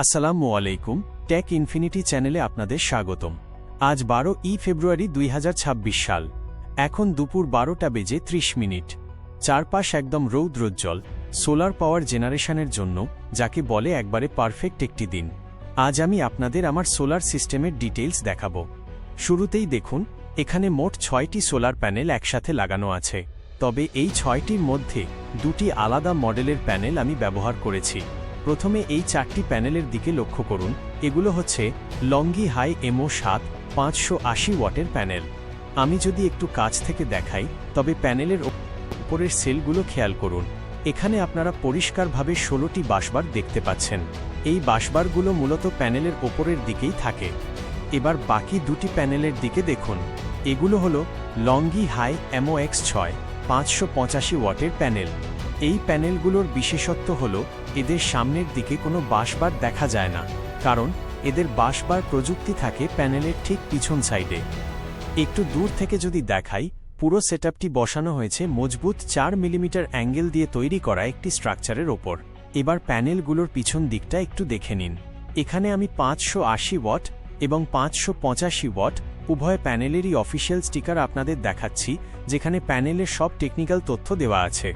আসসালামু আলাইকুম, take infinity চ্যানেলে আপনাদের স্বাগতম। আজ বারো ই ফেব্রুয়ারি দুই হাজার ছাব্বিশ সাল। এখন দুপুর বারোটা বেজে ত্রিশ মিনিট। চারপাশ একদম রৌদ্রোজ্জ্বল, সোলার পাওয়ার জেনারেশনের জন্য, যাকে বলে একবারে পারফেক্ট একটি দিন। আজ আমি আপনাদের আমার সোলার সিস্টেমের ডিটেলস দেখাব। শুরুতেই দেখুন, এখানে মোট ছয়টি সোলার প্যানেল একসাথে লাগানো আছে। তবে এই ছয়টির মধ্যে দুটি আলাদা মডেলের প্যানেল আমি ব্যবহার করেছি। প্রথমে এই চারটি প্যানেলের দিকে লক্ষ্য করুন। এগুলো হচ্ছে লঙ্গি হাই এমও সাত, পাঁচশো আশি ওয়াটের প্যানেল। আমি যদি একটু কাছ থেকে দেখাই, তবে প্যানেলের উপরের সেলগুলো খেয়াল করুন। এখানে আপনারা পরিষ্কারভাবে ষোলোটি বাসবার দেখতে পাচ্ছেন। এই বাসবারগুলো মূলত প্যানেলের ওপরের দিকেই থাকে। এবার বাকি দুটি প্যানেলের দিকে দেখুন। এগুলো হলো লঙ্গি হাই এমও এক্স ছয়, পাঁচশো পঁচাশি ওয়াটের প্যানেল। এই প্যানেলগুলোর বিশেষত্ব হল, এদের সামনের দিকে কোনো বাঁশবার দেখা যায় না, কারণ এদের বাঁশবার প্রযুক্তি থাকে প্যানেলের ঠিক পিছন সাইডে। একটু দূর থেকে যদি দেখাই, পুরো সেটআপটি বসানো হয়েছে মজবুত চার মিলিমিটার অ্যাঙ্গেল দিয়ে তৈরি করা একটি স্ট্রাকচারের ওপর। এবার প্যানেলগুলোর পিছন দিকটা একটু দেখে নিন। এখানে আমি পাঁচশো আশি ওয়াট এবং পাঁচশো পঁচাশি ওয়াট উভয় প্যানেলেরই অফিসিয়াল স্টিকার আপনাদের দেখাচ্ছি, যেখানে প্যানেলের সব টেকনিক্যাল তথ্য দেওয়া আছে।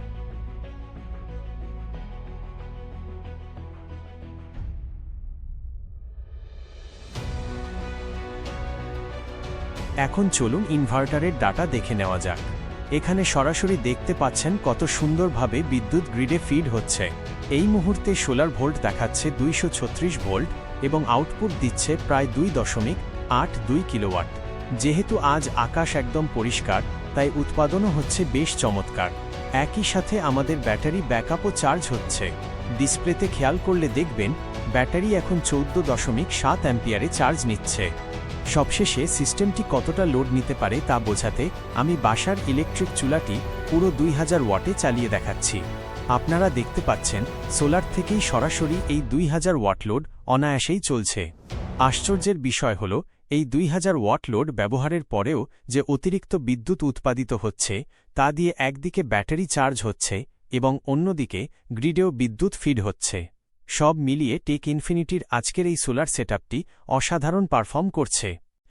এখন চলুন ইনভার্টারের ডাটা দেখে নেওয়া যাক। এখানে সরাসরি দেখতে পাচ্ছেন কত সুন্দরভাবে বিদ্যুৎ গ্রিডে ফিড হচ্ছে। এই মুহূর্তে সোলার ভোল্ট দেখাচ্ছে দুইশো ছত্রিশ ভোল্ট এবং আউটপুট দিচ্ছে প্রায় দুই দশমিক আট দুই কিলোওয়াট। যেহেতু আজ আকাশ একদম পরিষ্কার, তাই উৎপাদনও হচ্ছে বেশ চমৎকার। একই সাথে আমাদের ব্যাটারি ব্যাকআপও চার্জ হচ্ছে। ডিসপ্লেতে খেয়াল করলে দেখবেন, ব্যাটারি এখন চৌদ্দ দশমিক সাত অ্যাম্পিয়ারে চার্জ নিচ্ছে। সবশেষে সিস্টেমটি কতটা লোড নিতে পারে তা বোঝাতে আমি বাসার ইলেকট্রিক চুলাটি পুরো দুই হাজার ওয়াটে চালিয়ে দেখাচ্ছি। আপনারা দেখতে পাচ্ছেন, সোলার থেকেই সরাসরি এই দুই হাজার ওয়াট লোড অনায়াসেই চলছে। আশ্চর্যের বিষয় হল, এই দুই হাজার ওয়াট লোড ব্যবহারের পরেও যে অতিরিক্ত বিদ্যুৎ উৎপাদিত হচ্ছে, তা দিয়ে একদিকে ব্যাটারি চার্জ হচ্ছে এবং অন্যদিকে গ্রিডেও বিদ্যুৎ ফিড হচ্ছে। সব মিলিয়ে টেক ইনফিনিটির আজকের এই সোলার সেটআপটি অসাধারণ পারফর্ম করছে।